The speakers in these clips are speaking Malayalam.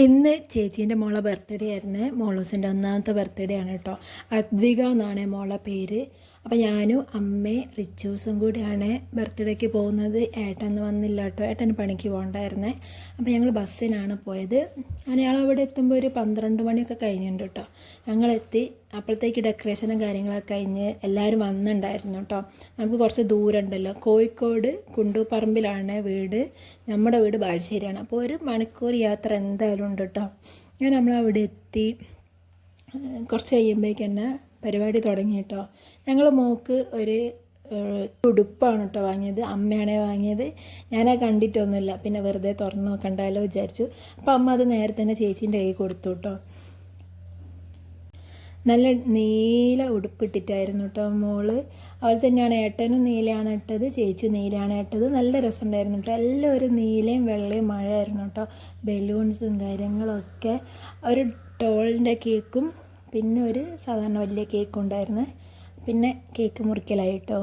ഇന്ന് ചേച്ചീന്റെ മോളെ ബർത്ത്ഡേ ആയിരുന്നു. മോളൂസിന്റെ ഒന്നാമത്തെ ബർത്ത്ഡേ ആണ് കേട്ടോ. അദ്വിക എന്നാണ് മോളെ പേര്. അപ്പോൾ ഞാനും അമ്മയും റിച്ചൂസും കൂടിയാണ് ബർത്ത്ഡേക്ക് പോകുന്നത്. ഏട്ടൻ വന്നില്ല കേട്ടോ. ഏട്ടന് പണിക്ക് പോകണ്ടായിരുന്നേ. അപ്പോൾ ഞങ്ങൾ ബസ്സിനാണ് പോയത്. ഞങ്ങൾ അവിടെ എത്തുമ്പോൾ ഒരു പന്ത്രണ്ട് മണിയൊക്കെ കഴിഞ്ഞിട്ടുണ്ട് കേട്ടോ. ഞങ്ങളെത്തി. അപ്പോഴത്തേക്ക് ഡെക്കറേഷനും കാര്യങ്ങളൊക്കെ കഴിഞ്ഞ് എല്ലാവരും വന്നിട്ടുണ്ടായിരുന്നു കേട്ടോ. നമുക്ക് കുറച്ച് ദൂരം ഉണ്ടല്ലോ കോഴിക്കോട് കുണ്ടൂപ്പറമ്പിലാണ് വീട്. നമ്മുടെ വീട് ബാലുശ്ശേരിയാണ്. അപ്പോൾ ഒരു മണിക്കൂർ യാത്ര എന്തായാലും ഉണ്ട് കേട്ടോ. ഞാൻ നമ്മളവിടെ എത്തി. കുറച്ച് കഴിയുമ്പോഴേക്ക് തന്നെ പരിപാടി തുടങ്ങി കേട്ടോ ഞങ്ങൾ മോക്ക് ഒരു ഉടുപ്പാണ് കേട്ടോ വാങ്ങിയത്. അമ്മയാണേ വാങ്ങിയത്. ഞാനത് കണ്ടിട്ടൊന്നുമില്ല. പിന്നെ വെറുതെ തുറന്നു നോക്കണ്ടല്ലോ വിചാരിച്ചു. അപ്പോൾ അമ്മ അത് നേരത്തെ തന്നെ ചേച്ചീന്റെ കൈ കൊടുത്തു കേട്ടോ നല്ല നീല ഉടുപ്പിട്ടിട്ടായിരുന്നു കേട്ടോ മോൾ. അവൾ തന്നെയാണ് ഏട്ടനും നീലയാണ് ഇട്ടത് ചേച്ചി നീലയാണ് ഇട്ടത്. നല്ല രസമുണ്ടായിരുന്നു കേട്ടോ എല്ലാം ഒരു നീലയും വെള്ളയും മഴയായിരുന്നു കേട്ടോ ബലൂൺസും കാര്യങ്ങളൊക്കെ. ഒരു ടോളിന്റെ കേക്കും പിന്നെ ഒരു സാധാരണ വലിയ കേക്ക് ഉണ്ടായിരുന്നു. പിന്നെ കേക്ക് മുറിക്കലായി കേട്ടോ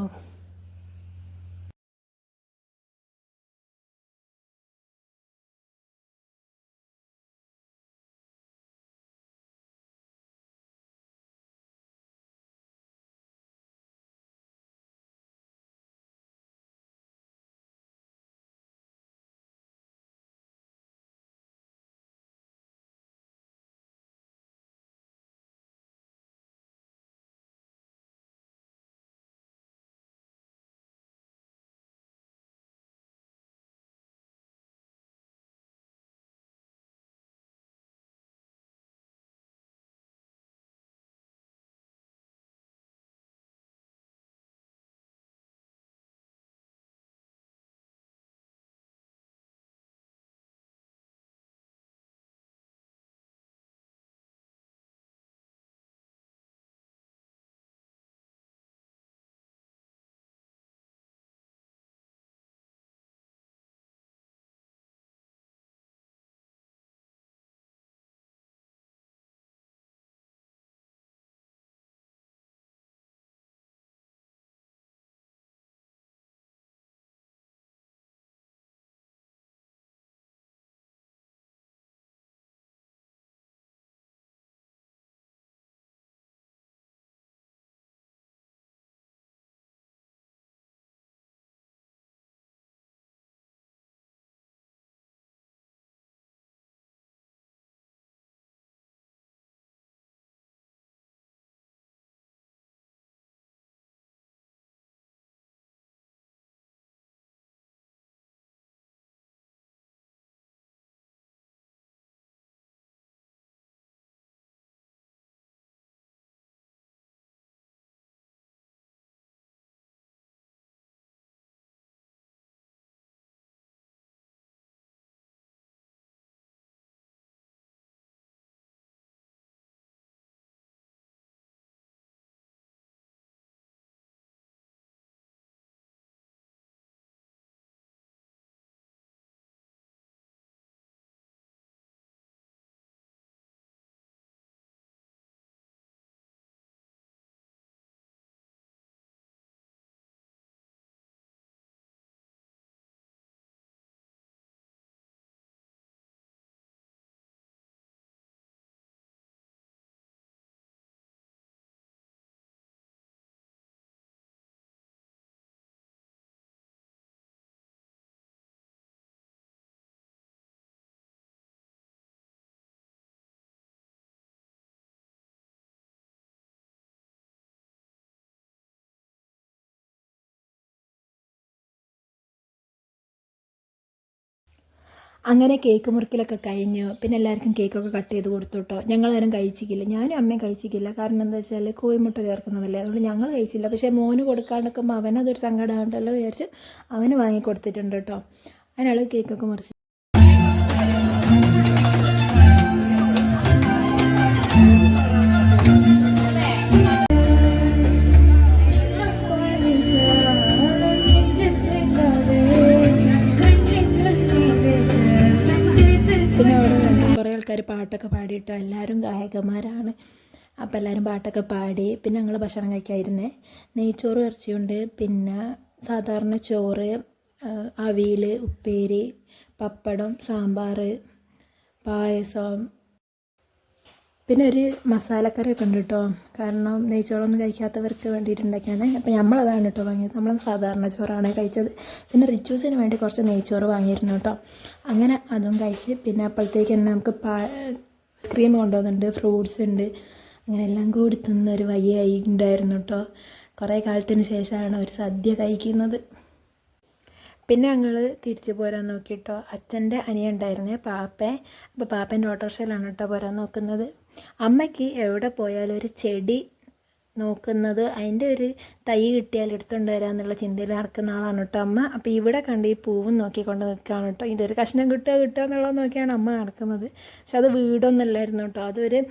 അങ്ങനെ കേക്ക് മുറിക്കലൊക്കെ കഴിഞ്ഞ് പിന്നെ എല്ലാവർക്കും കേക്കൊക്കെ കട്ട് ചെയ്ത് കൊടുത്തു കേട്ടോ ഞങ്ങളാരും കഴിച്ചിക്കില്ല. ഞാനും അമ്മയും കഴിച്ചിക്കില്ല. കാരണം എന്താ വെച്ചാൽ കോഴിമുട്ട ചേർക്കുന്നതല്ലേ. അതുകൊണ്ട് ഞങ്ങൾ കഴിച്ചില്ല. പക്ഷേ മോന് കൊടുക്കാണ്ടൊക്കെ അവനതൊരു സങ്കടമുണ്ടല്ലോ വിചാരിച്ച് അവന് വാങ്ങി കൊടുത്തിട്ടുണ്ട് കേട്ടോ അതിനാൾ കേക്കൊക്കെ മുറിച്ച് ആൾക്കാർ പാട്ടൊക്കെ പാടിയിട്ട് എല്ലാവരും ഗായകന്മാരാണ്. അപ്പോൾ എല്ലാവരും പാട്ടൊക്കെ പാടി പിന്നെ ഞങ്ങൾ ഭക്ഷണം കഴിക്കാതിരുന്നേ. നെയ്ച്ചോറ് ഇറച്ചിയുണ്ട്. പിന്നെ സാധാരണ ചോറ് അവിയൽ ഉപ്പേരി പപ്പടം സാമ്പാർ പായസം പിന്നെ ഒരു മസാലക്കറി ഒക്കെ ഉണ്ട് കേട്ടോ കാരണം നെയ്ച്ചോറൊന്നും കഴിക്കാത്തവർക്ക് വേണ്ടിയിട്ടുണ്ടാക്കിയാണ്. അപ്പോൾ നമ്മളതാണ് കേട്ടോ വാങ്ങിയത്. നമ്മൾ സാധാരണ ചോറാണ് കഴിച്ചത്. പിന്നെ റിച്ചൂസിന് വേണ്ടി കുറച്ച് നെയ്ച്ചോറ് വാങ്ങിയിരുന്നു കേട്ടോ അങ്ങനെ അതും കഴിച്ച് പിന്നെ അപ്പോഴത്തേക്ക് തന്നെ നമുക്ക് പാ ക്രീം കൊണ്ടുവന്നിട്ടുണ്ട് ഫ്രൂട്ട്സ് ഉണ്ട്. അങ്ങനെ എല്ലാം കൂടി തിന്നൊരു വയ്യായി ഉണ്ടായിരുന്നു കേട്ടോ കുറേ കാലത്തിന് ശേഷമാണ് ഒരു സദ്യ കഴിക്കുന്നത്. പിന്നെ ഞങ്ങൾ തിരിച്ചു പോരാൻ നോക്കിയിട്ടോ അച്ഛന്റെ അനിയ ഉണ്ടായിരുന്നേ പാപ്പേ. അപ്പോൾ പാപ്പേന്റെ ഓട്ടോറിക്ഷയിലാണ് കേട്ടോ പോരാൻ നോക്കുന്നത്. അമ്മയ്ക്ക് എവിടെ പോയാലും ഒരു ചെടി നോക്കുന്നത് അതിന്റെ ഒരു തൈ കിട്ടിയാൽ എടുത്തുകൊണ്ട് വരാമെന്നുള്ള ചിന്തയിൽ നടക്കുന്ന ആളാണ് കേട്ടോ അമ്മ. അപ്പോൾ ഇവിടെ കണ്ട് ഈ പൂവും നോക്കിക്കൊണ്ട് നിൽക്കുകയാണ് കേട്ടോ ഇതൊരു കഷ്ണം കിട്ടുക കിട്ടുക എന്നുള്ളത് നോക്കിയാണ് അമ്മ നടക്കുന്നത്. പക്ഷെ അത് വീടൊന്നുമല്ലായിരുന്നു കേട്ടോ അതൊരു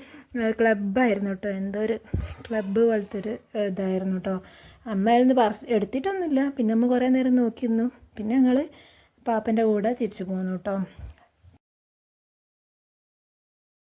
ക്ലബ്ബായിരുന്നു കേട്ടോ എന്തോ ഒരു ക്ലബ്ബ് പോലത്തെ ഒരു ഇതായിരുന്നു കേട്ടോ അമ്മ അതിൽ പറ എടുത്തിട്ടൊന്നുമില്ല. പിന്നെ അമ്മ കുറേ നേരം നോക്കിയിരുന്നു. നിന്നു പിന്നെ ഞങ്ങൾ പാപ്പന്റെ കൂടെ തിരിച്ചു പോന്നു കേട്ടോ